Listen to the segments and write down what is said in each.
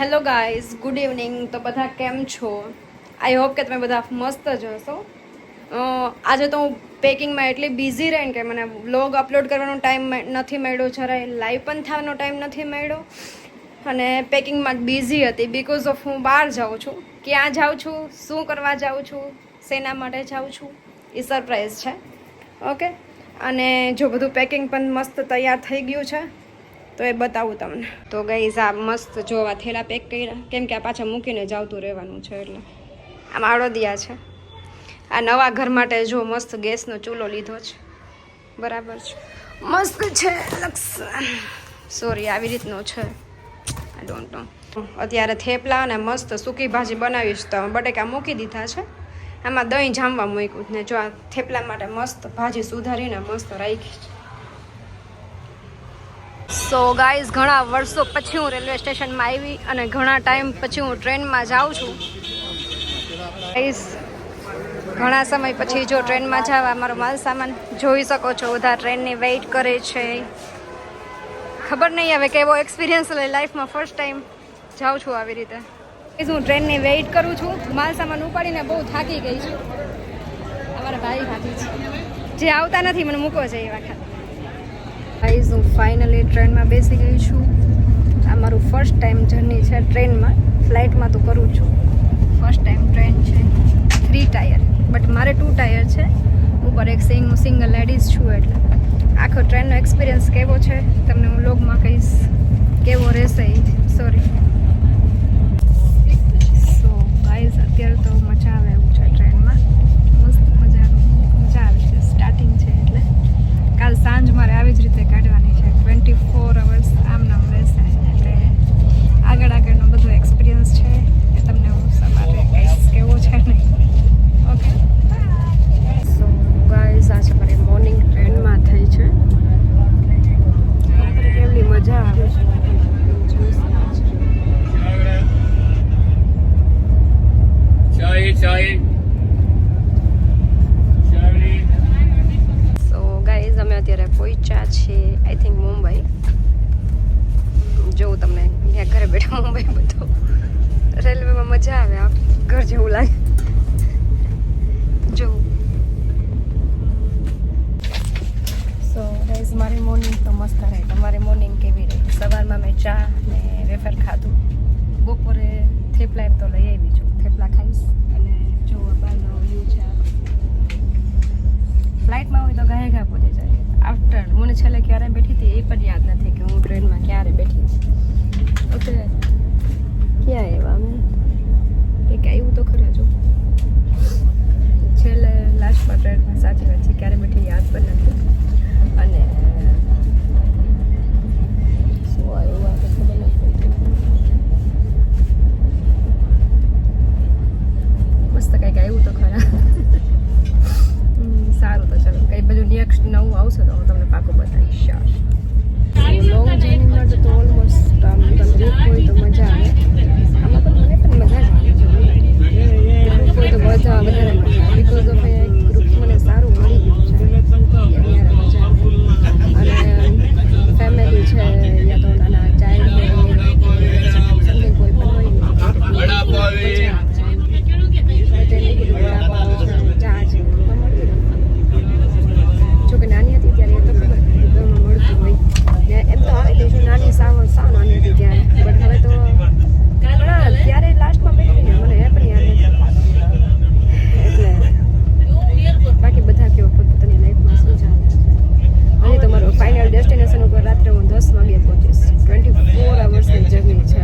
Hello guys good evening તો બધા કેમ છો? આઈ હોપ કે તમે બધા મસ્ત જ હશો. આજે તો હું પેકિંગમાં એટલી બિઝી રહીને કે મને વ્લોગ અપલોડ કરવાનો ટાઈમ નથી મળ્યો. જરાય લાઈવ પણ થવાનો ટાઈમ નથી મળ્યો. અને પેકિંગમાં બિઝી હતી બિકોઝ ઓફ હું બહાર જાઉં છું. ક્યાં જાઉં છું? શું કરવા જાઉં છું? શેના માટે જાઉં છું? એ સરપ્રાઈઝ છે. ઓકે અને જો બધું પેકિંગ પણ મસ્ત તૈયાર થઈ ગયું છે. તો એ બતાવું તમને. તો ગઈ આ મસ્ત જોવા થેલા પેક કર્યા. કેમ કે આ પાછા મૂકીને જ રહેવાનું છે એટલે. આમ આડોદિયા છે. આ નવા ઘર માટે જો મસ્ત ગેસનો ચૂલો લીધો છે. બરાબર છે. મસ્ત છે લક્ષ સોરી આવી રીતનો છે. આઈ ડોન્ટ નો અત્યારે થેપલા અને મસ્ત સૂકી ભાજી બનાવીશ તો બટેકા મૂકી દીધા છે. આમાં દહીં જામવા મૂક્યું ને જો આ થેપલા માટે મસ્ત ભાજી સુધારીને મસ્ત રાખી છે. સો ગાઈઝ ઘણા વર્ષો પછી હું રેલવે સ્ટેશનમાં આવી અને ઘણા ટાઈમ પછી હું ટ્રેનમાં જાઉં છું. ગાઈઝ ઘણા સમય પછી જો ટ્રેનમાં જવા મારો માલ સામાન જોઈ શકો છો. બધા ટ્રેનની વેઇટ કરે છે. ખબર નહીં હવે કેવો એક્સપિરિયન્સ લે લાઈફમાં ફર્સ્ટ ટાઈમ જાઉં છું આવી રીતે. હું ટ્રેનની વેઇટ કરું છું. માલ સામાન ઉપાડીને બહુ થાકી ગઈ છું. અમારા ભાઈ થાકી છે જે આવતા નથી, મને મૂકો છે એ વખત ગાઈઝ હું ફાઇનલી ટ્રેનમાં બેસી ગઈ છું. આ મારું ફર્સ્ટ ટાઈમ જર્ની છે ટ્રેનમાં ફ્લાઇટમાં તો કરું છું. ફર્સ્ટ ટાઈમ ટ્રેન છે. થ્રી ટાયર બટ મારે ટુ ટાયર છે. ઉપર એક સિંગ હું સિંગલ લેડીઝ છું એટલે. આખો ટ્રેનનો એક્સપિરિયન્સ કેવો છે? તમને હું લોગમાં કહીશ. કેવો રહેશે સોરી સો ગાઈઝ અત્યારે તો મજા આવે એવું છે ટ્રેનમાં મસ્ત મજાનું મજા આવે છે સ્ટાર્ટિંગ છે એટલે કાલ સાંજ મારે આવી જ રીતે કાઢવાની છે ટ્વેન્ટી ફોર અવર્સ આમ નામ રહેશે એટલે આગળ આગળનો બધો એક્સપિરિયન્સ છે એ તમને હું સવારે કહીશ કેવો છે નહીં ઓકે સો ગાઈઝ આજે મારી મોર્નિંગ ટ્રેનમાં થઈ છે અત્યારે કેવડી મજા આવે છે જોઈ શકો છો. ચાય ચાય ચાય સો ગાઈઝ અમે અત્યારે પહોંચ્યા છીએ આઈ થિંક મુંબઈ જોઉં તમને અહીંયા ઘરે બેઠા મુંબઈ બધો રેલવેમાં મજા આવે આ ઘર જેવું લાગે જોઉં સો ગાઈઝ મારી મોર્નિંગ તો મસ્ત રહે. તમારી મોર્નિંગ કેવી રહે? સવારમાં મેં ચા ને વેફર ખાધું. બપોરે થેપલા એમ તો લઈ આવી છું. થેપલા ખાઈશ. અને જો બહારનો વ્યૂ છે ફ્લાઇટમાં હોય તો ગાય ગા પહોંચી જાય. આફ્ટર મને છેલ્લે ક્યારે બેઠી હતી એ પણ યાદ નથી કે હું ટ્રેનમાં ક્યારે બેઠી ઓકે નેક્સ્ટ નવું આવશે તો હું તમને પાકું બતાવીશ. શ્યોર લોંગ જર્ની તો ઓલમોસ્ટ આમ તમે હોય તો મજા આવે. આમાં પણ મને પણ મજા જ આવે. હોય તો મજા વધારે મજા આવે. બિકોઝ ઓફ ગ્રુપ મને સારું મળી ગયું છે ત્યારે મજા આવે અને ફેમિલી છે યા તો નાના ચાઇલ્ડ હોય સમથિંગ કોઈ પણ હોય વડાપાવ એ. મજા આવે. તેની બધું વડાપાવ છે, ચા છે, એમાં મળી રહે. જો કે નાની હતી ત્યારે એ તો ખબર હતી કે એમાં મળતું હોય ને એમ તો આવે જો નાની સાવ સાવ નાની હતી ત્યારે બટ હવે તો ઘણા ત્યારે લાસ્ટમાં બેઠી ને મને એ પણ યાદ નથી એટલે બાકી બધા કેવો પોતપોતાની લાઈફમાં શું ચાલે છે હજી તો મારો ફાઇનલ ડેસ્ટિનેશન ઉપર રાત્રે હું દસ વાગે પહોંચીશ ટ્વેન્ટી ફોર અવર્સની જર્ની છે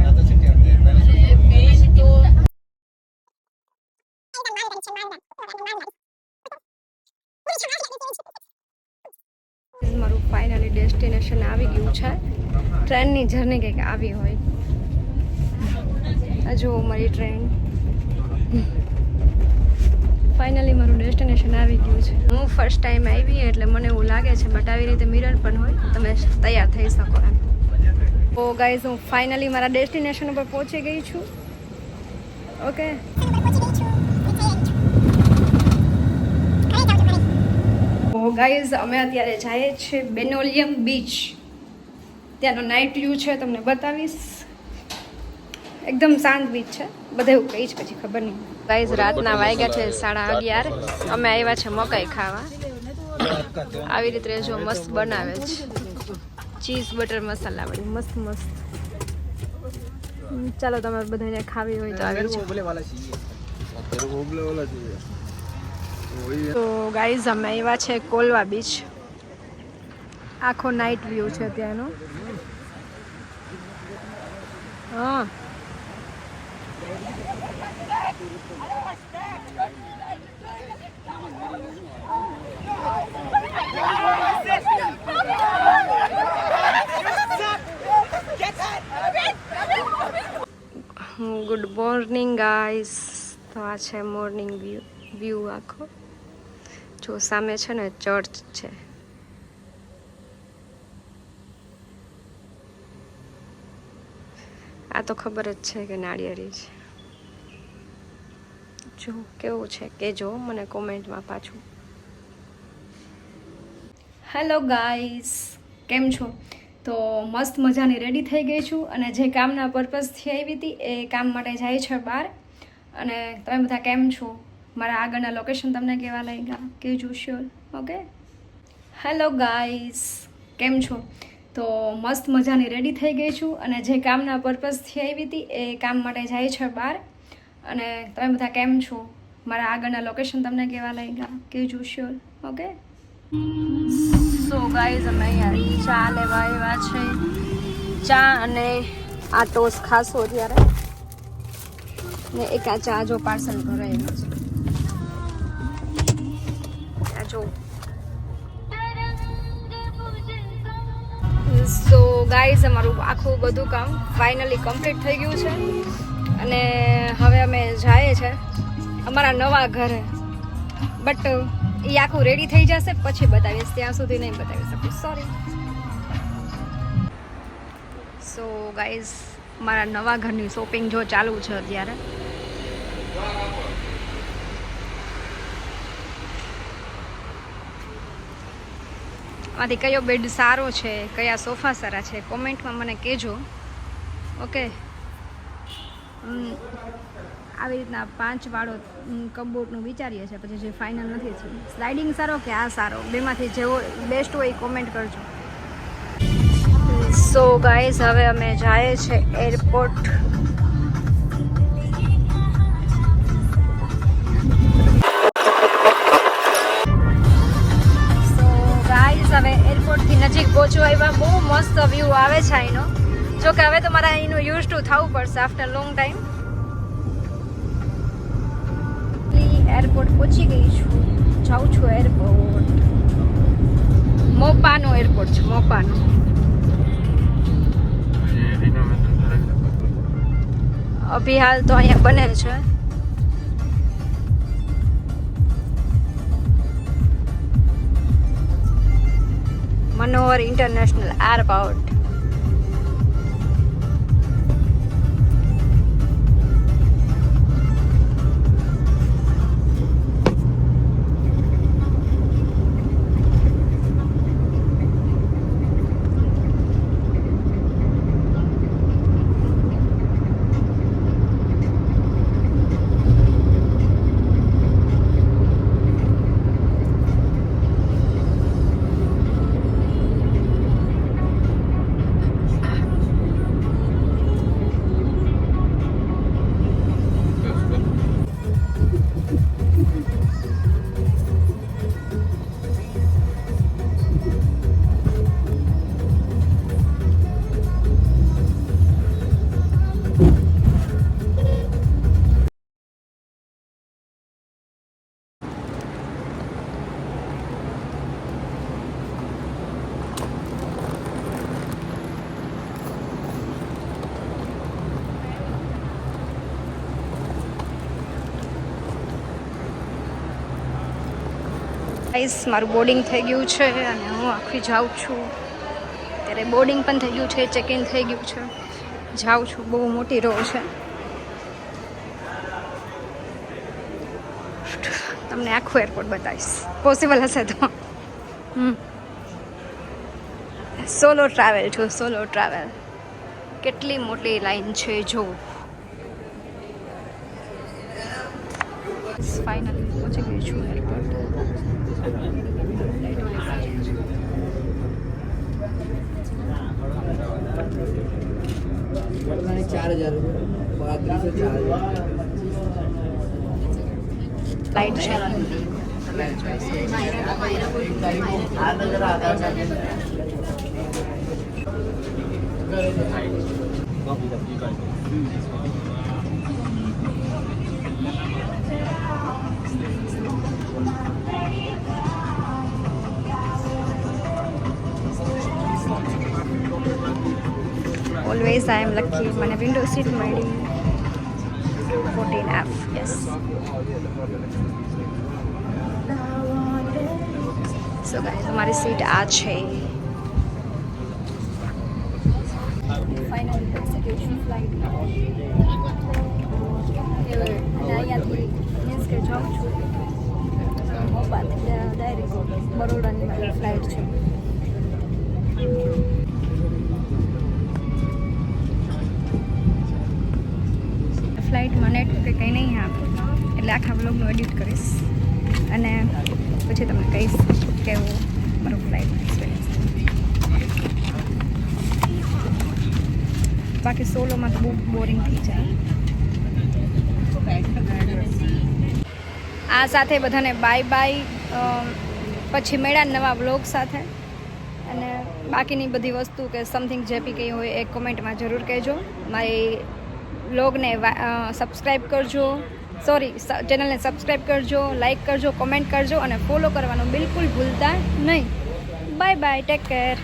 મારું ફાઇનલી ડેસ્ટિનેશન આવી ગયું છે. ટ્રેનની જર્ની કંઈક આવી હોય. હજુ મારી ટ્રેન. ફાઇનલી મારું ડેસ્ટિનેશન આવી ગયું છે. હું ફર્સ્ટ ટાઈમ આવી એટલે મને એવું લાગે છે બટ આવી રીતે મિરર પણ હોય તમે તૈયાર થઈ શકો એમ. તો ગાઈઝ હું ફાઇનલી મારા ડેસ્ટિનેશન ઉપર પહોંચી ગઈ છું. ઓકે ગાઈઝ અમે અત્યારે જઈએ છીએ બેનોલિયમ બીચ ત્યાંનો નાઇટ વ્યૂ છે તમને બતાવીશ. એકદમ શાંત બીચ છે. બધા એવું કહી છે પછી ખબર નહીં. ગાઈઝ રાતના વાગ્યા છે સાડા અગિયાર. અમે આવ્યા છે મકાઈ ખાવા. આવી રીતે જો મસ્ત બનાવે છે. ચીઝ બટર મસાલા વાળી મસ્ત મસ્ત. ચાલો તમારે બધાને ખાવી હોય તો આવી જાઓ. તો ગાઈઝ અમે આવ્યા છે કોલવા બીચ આખો નાઇટ વ્યૂ છે ત્યાંનો. હા. ગુડ મોર્નિંગ ગાઈસ તો આ છે મોર્નિંગ વ્યૂ વ્યૂ આખો. જો સામે છે ને ચર્ચ છે. આ તો ખબર જ છે કે નાળિયેરી છે. જો, કેવું છે? કે જો મને કોમેન્ટમાં પાછું. હેલો ગાઈસ કેમ છો? તો મસ્ત મજાની રેડી થઈ ગઈ છું અને જે કામના પર્પઝથી આવી હતી એ કામ માટે જાય છે બહાર. અને તમે બધા કેમ છો? મારા આગળના લોકેશન તમને કેવા લાગ્યા? કે શ્યોર ઓકે હેલો ગાઈસ કેમ છો? તો મસ્ત મજાની રેડી થઈ ગઈ છું અને જે કામના પર્પઝથી આવી હતી એ કામ માટે જાય છે બહાર. અને તમે બધા કેમ છો? મારા આગળના લોકેશન તમને કેવા લાગ્યા? કે જોશો ઓકે સો ગાઈઝ અમે અહીંયા ચા લેવા આવ્યા છે. ચા અને આ ટોસ ખાશો અત્યારે. ને એક આ ચા જો પાર્સલ કરાયેલું છે. જો સો ગાઈઝ અમારું આખું બધું કામ ફાઇનલી કમ્પ્લીટ થઈ ગયું છે. અને હવે અમે જઈએ છે અમારા નવા ઘરે. બટ એ આખું રેડી થઈ જશે, પછી બતાવીશ. ત્યાં સુધી નહીં બતાવી શકું. સોરી સો ગાઈઝ મારા નવા ઘરની શોપિંગ જો ચાલુ છે અત્યારે. આમાંથી કયો બેડ સારો છે, કયા સોફા સારા છે, કોમેન્ટમાં મને કહેજો. ઓકે? આવી રીતના પાંચ વાળો કબોર્ડનું વિચારીએ છીએ, પછી જે ફાઇનલ નથી થયું. સ્લાઇડિંગ સારો કે આ સારો? બેમાંથી જેવો બેસ્ટ હોય એ કોમેન્ટ કરજો. સો ગાઈઝ હવે અમે જાય છે એરપોર્ટ જો કે હવે તો મારે અહીંનું યુઝ ટુ થવું પડશે આફ્ટર લોંગ ટાઈમ એરપોર્ટ પહોંચી ગઈ છું. જાઉં છું એરપોર્ટ મોપાનો એરપોર્ટ છે મોપાનો. અભી હાલ તો અહીંયા બને છે. મનોહર ઇન્ટરનેશનલ એરપોર્ટ ગાઈસ મારું બોર્ડિંગ થઈ ગયું છે અને હું આખી જાઉં છું. ત્યારે બોર્ડિંગ પણ થઈ ગયું છે ચેક ઇન થઈ ગયું છે. જાઉં છું, બહુ મોટી રો છે. તમને આખું એરપોર્ટ બતાવીશ. પોસિબલ હશે તો. સોલો ટ્રાવેલ છું સોલો ટ્રાવેલ કેટલી મોટી લાઈન છે જો ફાઇનલી પહોંચી ગઈ છું એરપોર્ટ ચાર હજાર પાંત્રીસો ચાર હજાર ફ્લાઇટ છે આઈ એમ લકી મને વિન્ડો સીટ મળી fourteen F yes so guys અમારી સીટ આ છે ફાઇનલી ફ્લાઇટ ગઈ આખા બ્લોગનું એડિટ કરીશ. અને પછી તમને કહીશ કેવું મારું ફ્લાઇટ બાકી સોલોમાં તો બહુ બોરિંગ થઈ જાય. આ સાથે બધાને બાય બાય પછી મેળા નવા બ્લોગ સાથે. અને બાકીની બધી વસ્તુ કે સમથિંગ જે બી કંઈ હોય એ કોમેન્ટમાં જરૂર કહેજો. મારી બ્લોગને સબસ્ક્રાઈબ કરજો. સોરી ચેનલને સબસ્ક્રાઈબ કરજો લાઈક કરજો, કોમેન્ટ કરજો અને ફોલો કરવાનું બિલકુલ ભૂલતા નહીં. Bye bye, take care.